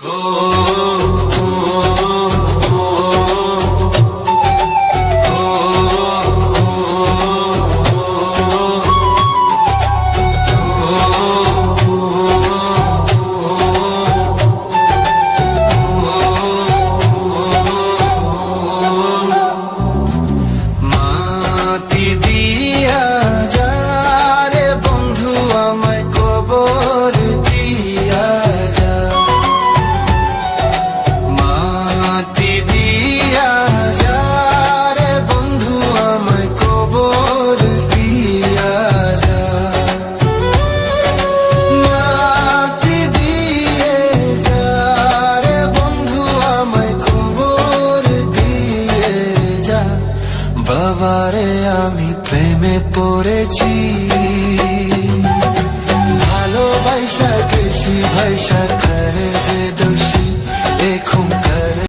Oh. বাবারে আমি প্রেমে পড়েছি। ভালোবাসা কৃষি ভাইসা